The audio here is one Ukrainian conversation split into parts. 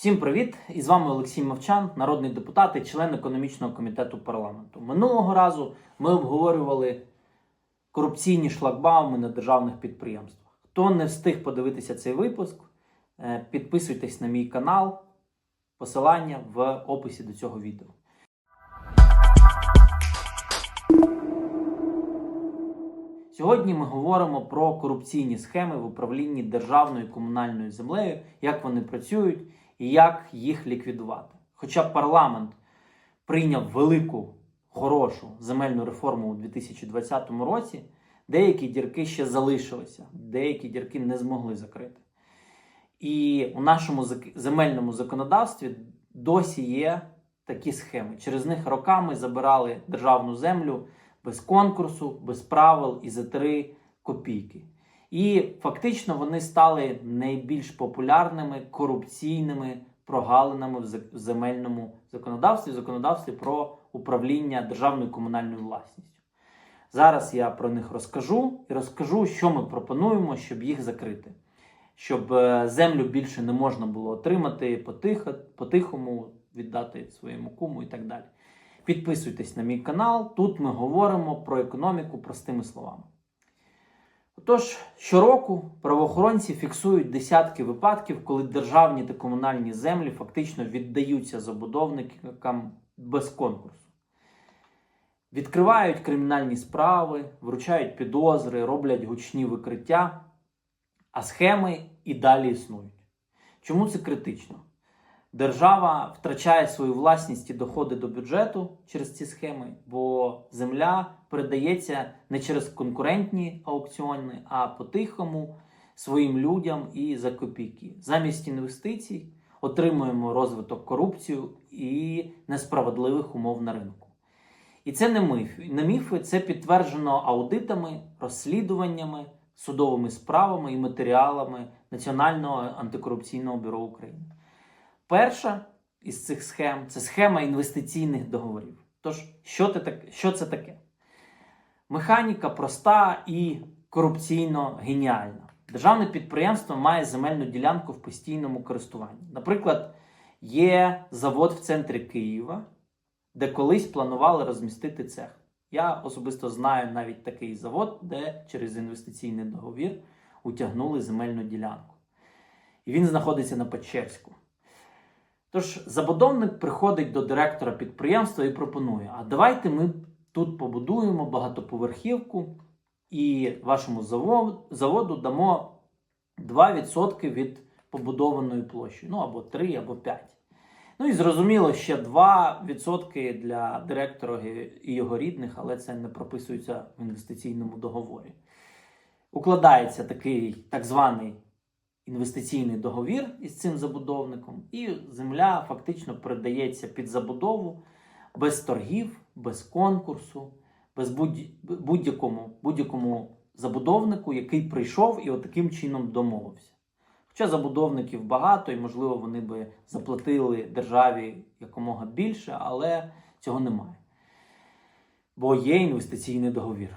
Всім привіт! І з вами Олексій Мовчан, народний депутат і член економічного комітету парламенту. Минулого разу ми обговорювали корупційні шлагбауми на державних підприємствах. Хто не встиг подивитися цей випуск, е, підписуйтесь на мій канал, посилання в описі до цього відео. Сьогодні ми говоримо про корупційні схеми в управлінні державною і комунальною землею, як вони працюють як їх ліквідувати. Хоча парламент прийняв велику, хорошу земельну реформу у 2020 році, деякі дірки ще залишилися, деякі дірки не змогли закрити. І у нашому земельному законодавстві досі є такі схеми. Через них роками забирали державну землю без конкурсу, без правил і за 3 копійки. І фактично вони стали найбільш популярними корупційними прогалинами в земельному законодавстві, в законодавстві про управління державною комунальною власністю. Зараз я про них розкажу і розкажу, що ми пропонуємо, щоб їх закрити. Щоб е, землю більше не можна було отримати потихо, по-тихому, віддати своєму куму і так далі. Підписуйтесь на мій канал. Тут ми говоримо про економіку простими словами. Отож, щороку правоохоронці фіксують десятки випадків, коли державні та комунальні землі фактично віддаються забудовникам без конкурсу. Відкривають кримінальні справи, вручають підозри, роблять гучні викриття, а схеми і далі існують. Чому це критично? Держава втрачає свою власність і доходи до бюджету через ці схеми, бо земля передається не через конкурентні аукціони, а по-тихому своїм людям і за копійки. Замість інвестицій отримуємо розвиток корупцію і несправедливих умов на ринку. І це не міфи. Не міфи, це підтверджено аудитами, розслідуваннями, судовими справами і матеріалами Національного антикорупційного бюро України. Перша із цих схем це схема інвестиційних договорів. Тож, що, таке? що це таке? Механіка проста і корупційно геніальна. Державне підприємство має земельну ділянку в постійному користуванні. Наприклад, є завод в центрі Києва, де колись планували розмістити цех. Я особисто знаю навіть такий завод, де через інвестиційний договір утягнули земельну ділянку. І він знаходиться на Печерську. Тож забудовник приходить до директора підприємства і пропонує: а давайте ми тут побудуємо багатоповерхівку і вашому заводу, дамо 2% від побудованої площі. Ну або 3, або 5. Ну і зрозуміло, ще 2% для директора і його рідних, але це не прописується в інвестиційному договорі. Укладається такий так званий інвестиційний договір із цим забудовником, і земля фактично передається під забудову без торгів, без конкурсу, без будь- будь-якому будь-якому забудовнику, який прийшов і от таким чином домовився. Хоча забудовників багато, і, можливо, вони би заплатили державі якомога більше, але цього немає. Бо є інвестиційний договір.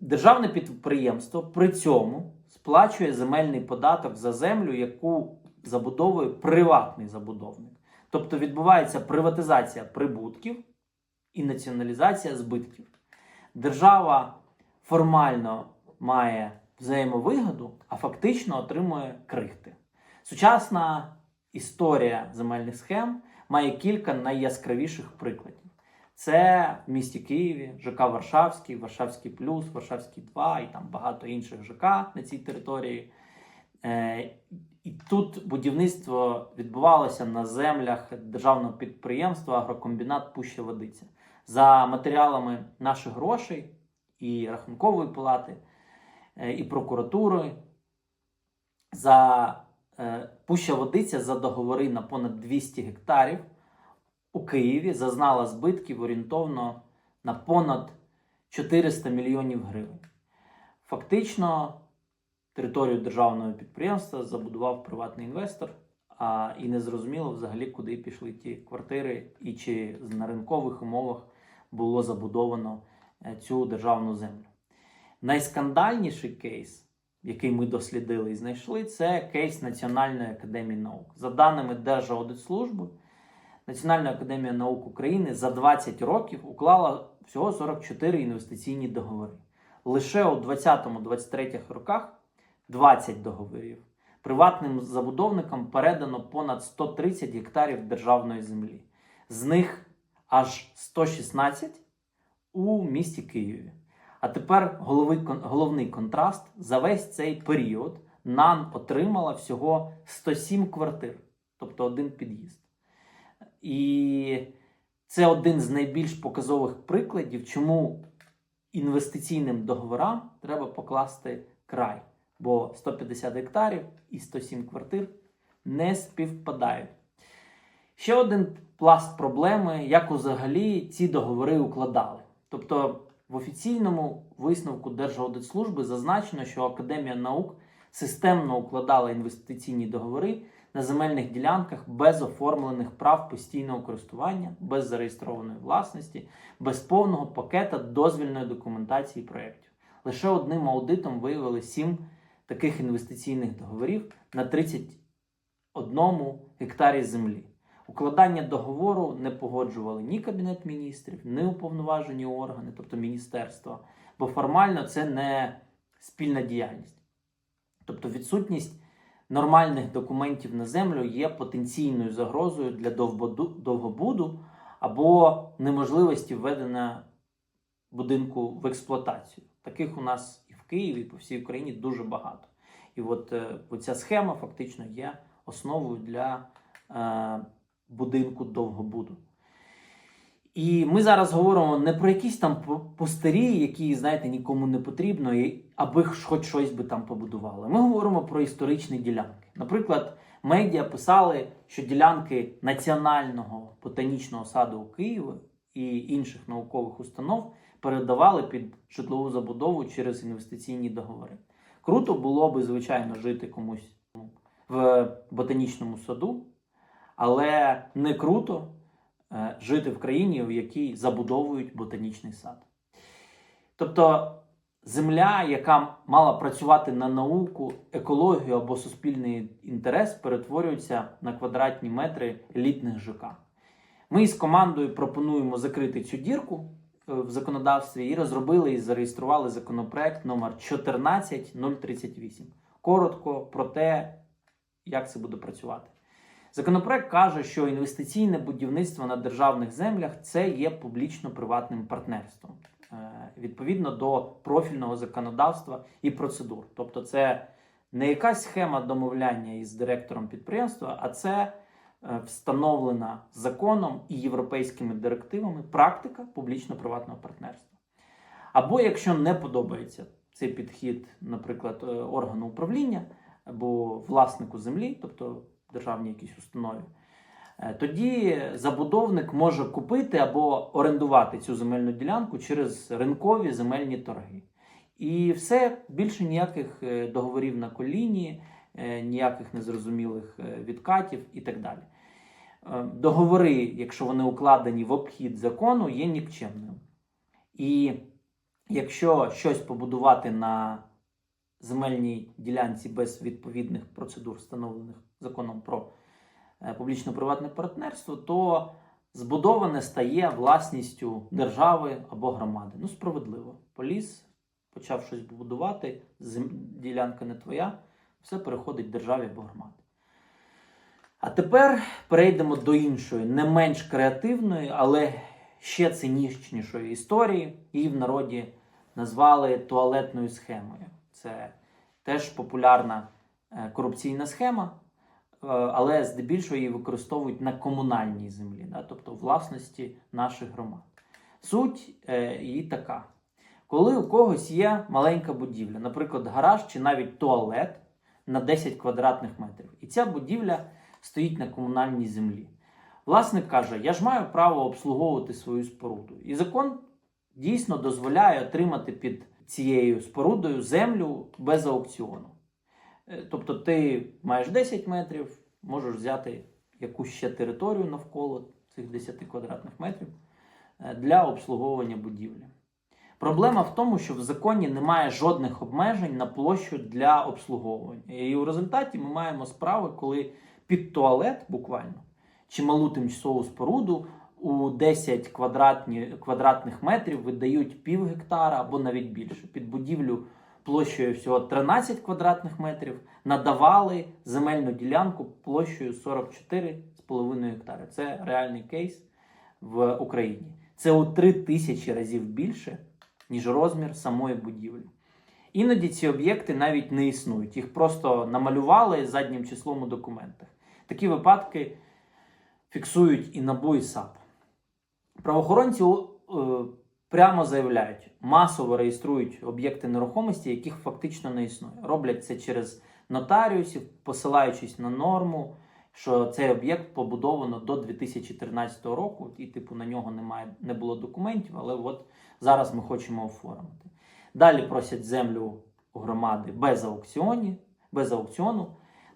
Державне підприємство при цьому сплачує земельний податок за землю, яку забудовує приватний забудовник. Тобто відбувається приватизація прибутків і націоналізація збитків. Держава формально має взаємовигоду, а фактично отримує крихти. Сучасна історія земельних схем має кілька найяскравіших прикладів. Це в місті Києві, ЖК Варшавський, Варшавський Плюс, Варшавський 2 і там багато інших ЖК на цій території. Е, і тут будівництво відбувалося на землях державного підприємства Агрокомбінат Пуща Водиця. За матеріалами наших грошей і Рахункової палати, е, і прокуратури. За е, Пуща Водиця за договори на понад 200 гектарів у Києві зазнала збитків орієнтовно на понад 400 мільйонів гривень. Фактично, територію державного підприємства забудував приватний інвестор, а і не зрозуміло взагалі, куди пішли ті квартири, і чи на ринкових умовах було забудовано е, цю державну землю. Найскандальніший кейс який ми дослідили і знайшли, це кейс Національної академії наук. За даними Держаудитслужби, Національна академія наук України за 20 років уклала всього 44 інвестиційні договори. Лише у 2020-2023 роках 20 договорів. Приватним забудовникам передано понад 130 гектарів державної землі. З них аж 116 у місті Києві. А тепер головний контраст. За весь цей період НАН отримала всього 107 квартир, тобто один під'їзд. І це один з найбільш показових прикладів, чому інвестиційним договорам треба покласти край. Бо 150 гектарів і 107 квартир не співпадають. Ще один пласт проблеми, як взагалі ці договори укладали. Тобто в офіційному висновку Держаудитслужби зазначено, що Академія наук системно укладала інвестиційні договори на земельних ділянках без оформлених прав постійного користування, без зареєстрованої власності, без повного пакета дозвільної документації проєктів. Лише одним аудитом виявили 7 таких інвестиційних договорів на 31 гектарі землі. Укладання договору не погоджували ні Кабінет міністрів, ні уповноважені органи, тобто міністерства, бо формально це не спільна діяльність. Тобто відсутність нормальних документів на землю є потенційною загрозою для довгобуду або неможливості введення будинку в експлуатацію. Таких у нас і в Києві, і по всій Україні дуже багато. І от е, ця схема фактично є основою для е, будинку довгобуду. І ми зараз говоримо не про якісь там пустирі, які, знаєте, нікому не потрібно, аби хоч щось би там побудували. Ми говоримо про історичні ділянки. Наприклад, медіа писали, що ділянки Національного ботанічного саду у Києві і інших наукових установ передавали під житлову забудову через інвестиційні договори. Круто було би, звичайно, жити комусь в ботанічному саду, але не круто е, жити в країні, в якій забудовують ботанічний сад. Тобто земля, яка мала працювати на науку, екологію або суспільний інтерес, перетворюється на квадратні метри елітних ЖК. Ми з командою пропонуємо закрити цю дірку е, в законодавстві і розробили і зареєстрували законопроект номер 14038. Коротко про те, як це буде працювати. Законопроект каже, що інвестиційне будівництво на державних землях це є публічно-приватним партнерством відповідно до профільного законодавства і процедур. Тобто, це не якась схема домовляння із директором підприємства, а це е, встановлена законом і європейськими директивами практика публічно-приватного партнерства. Або якщо не подобається цей підхід, наприклад, е, органу управління або власнику землі, тобто державній якійсь установі, е, тоді забудовник може купити або орендувати цю земельну ділянку через ринкові земельні торги. І все більше ніяких е, договорів на коліні, е, ніяких незрозумілих е, відкатів і так далі. Е, Договори, якщо вони укладені в обхід закону, є нікчемним. І якщо щось побудувати на земельній ділянці без відповідних процедур, встановлених законом про е, публічно-приватне партнерство, то збудоване стає власністю держави або громади. Ну, справедливо. Поліс почав щось будувати, ділянка не твоя, все переходить державі або громаді. А тепер перейдемо до іншої, не менш креативної, але ще цинічнішої історії. Її в народі назвали туалетною схемою. Це теж популярна е, корупційна схема, е, але здебільшого її використовують на комунальній землі, да, тобто власності наших громад. Суть е, її така: коли у когось є маленька будівля, наприклад, гараж чи навіть туалет на 10 квадратних метрів, і ця будівля стоїть на комунальній землі. Власник каже: Я ж маю право обслуговувати свою споруду. І закон дійсно дозволяє отримати під цією спорудою землю без аукціону. Е, Тобто ти маєш 10 метрів, можеш взяти якусь ще територію навколо цих 10 квадратних метрів е, для обслуговування будівлі. Проблема в тому, що в законі немає жодних обмежень на площу для обслуговування. І у результаті ми маємо справи, коли під туалет буквально чи малу тимчасову споруду у 10 квадратні, квадратних метрів видають пів гектара або навіть більше. Під будівлю площею всього 13 квадратних метрів надавали земельну ділянку площею 44,5 гектари. Це реальний кейс в Україні. Це у 3 тисячі разів більше, ніж розмір самої будівлі. Іноді ці об'єкти навіть не існують, їх просто намалювали заднім числом у документах. Такі випадки фіксують і НАБУ, і САП. Правоохоронці е, прямо заявляють, масово реєструють об'єкти нерухомості, яких фактично не існує. Роблять це через нотаріусів, посилаючись на норму, що цей об'єкт побудовано до 2013 року, і типу на нього немає не було документів, але от зараз ми хочемо оформити. Далі просять землю громади без аукціоні, без аукціону.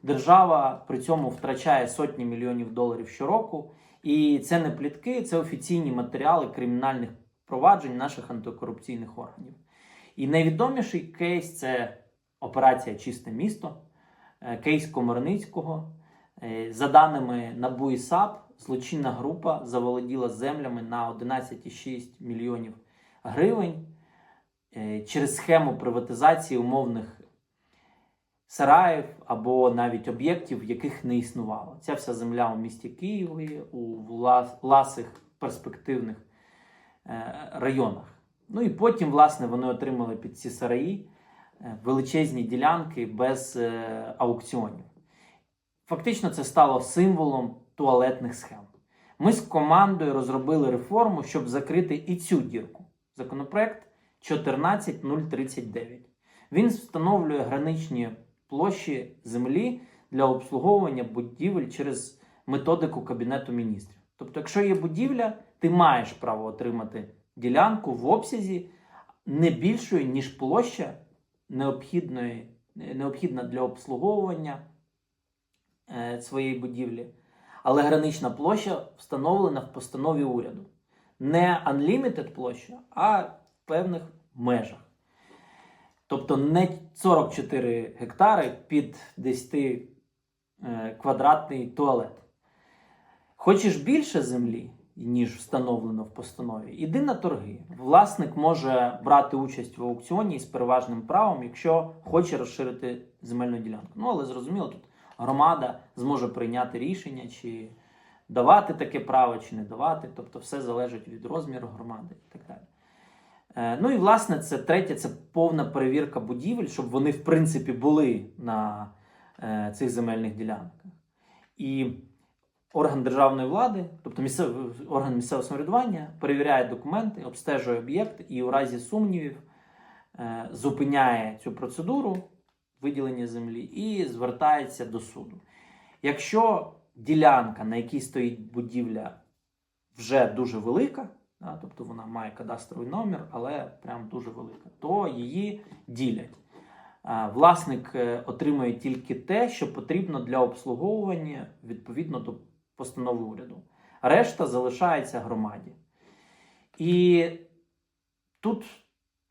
Держава при цьому втрачає сотні мільйонів доларів щороку. І це не плітки, це офіційні матеріали кримінальних проваджень наших антикорупційних органів. І найвідоміший кейс це операція Чисте місто, е, кейс Комарницького. Е, За даними НАБУ і САП, злочинна група заволоділа землями на 11,6 мільйонів гривень е, через схему приватизації умовних сараїв або навіть об'єктів, яких не існувало. Ця вся земля у місті Києві, у вла- ласих перспективних районах. Ну і потім, власне, вони отримали під ці сараї е, величезні ділянки без е, аукціонів. Фактично, це стало символом туалетних схем. Ми з командою розробили реформу, щоб закрити і цю дірку. Законопроект 14039. Він встановлює граничні площі землі для обслуговування будівель через методику Кабінету міністрів. Тобто, якщо є будівля, ти маєш право отримати ділянку в обсязі не більшою, ніж площа необхідної, необхідна для обслуговування е, своєї будівлі. Але гранична площа встановлена в постанові уряду. Не unlimited площа, а в певних межах. Тобто не 44 гектари під 10 е, квадратний туалет. Хочеш більше землі, ніж встановлено в постанові, іди на торги. Власник може брати участь в аукціоні з переважним правом, якщо хоче розширити земельну ділянку. Ну, але зрозуміло, тут громада зможе прийняти рішення, чи давати таке право, чи не давати. Тобто все залежить від розміру громади і так далі. Е, Ну і власне це третє це повна перевірка будівель, щоб вони в принципі були на е, цих земельних ділянках. І орган державної влади, тобто місцев, орган місцевого самоврядування, перевіряє документи, обстежує об'єкт і у разі сумнівів е, зупиняє цю процедуру виділення землі і звертається до суду. Якщо ділянка, на якій стоїть будівля, вже дуже велика, тобто вона має кадастровий номер, але прям дуже велика, то її ділять. Власник е, отримує тільки те, що потрібно для обслуговування відповідно до постанови уряду. Решта залишається громаді. І тут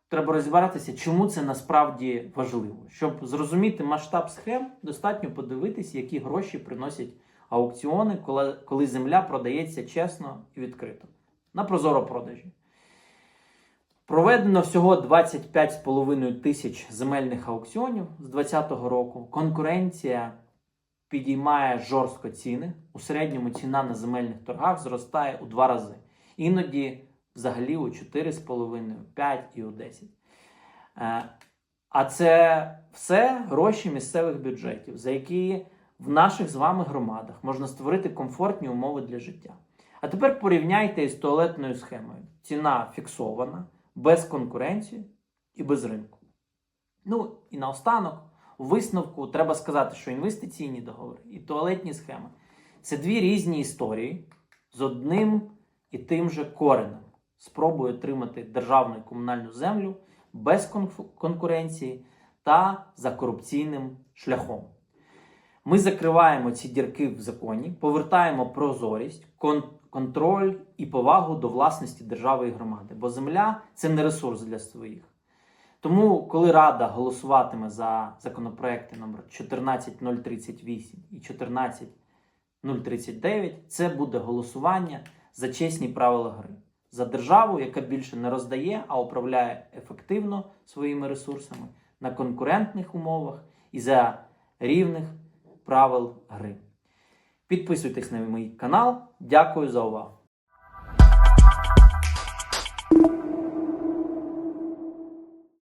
треба розібратися, чому це насправді важливо. Щоб зрозуміти масштаб схем, достатньо подивитися, які гроші приносять аукціони, коли, коли земля продається чесно і відкрито. На прозоро продажі. Проведено всього 25,5 тисяч земельних аукціонів з 2020 року. Конкуренція підіймає жорстко ціни. У середньому ціна на земельних торгах зростає у два рази. Іноді взагалі у 4,5, 5 і у 10. Е, А це все гроші місцевих бюджетів, за які в наших з вами громадах можна створити комфортні умови для життя. А тепер порівняйте із туалетною схемою. Ціна фіксована, без конкуренції і без ринку. Ну і наостанок, у висновку треба сказати, що інвестиційні договори і туалетні схеми це дві різні історії з одним і тим же коренем. Спробує отримати державну і комунальну землю без конкуренції та за корупційним шляхом. Ми закриваємо ці дірки в законі, повертаємо прозорість, кон- контроль і повагу до власності держави і громади. Бо земля це не ресурс для своїх. Тому, коли Рада голосуватиме за законопроекти номер 14038 і 14039, це буде голосування за чесні правила гри, за державу, яка більше не роздає, а управляє ефективно своїми ресурсами на конкурентних умовах і за рівних правил гри. Підписуйтесь на мій канал. Дякую за увагу.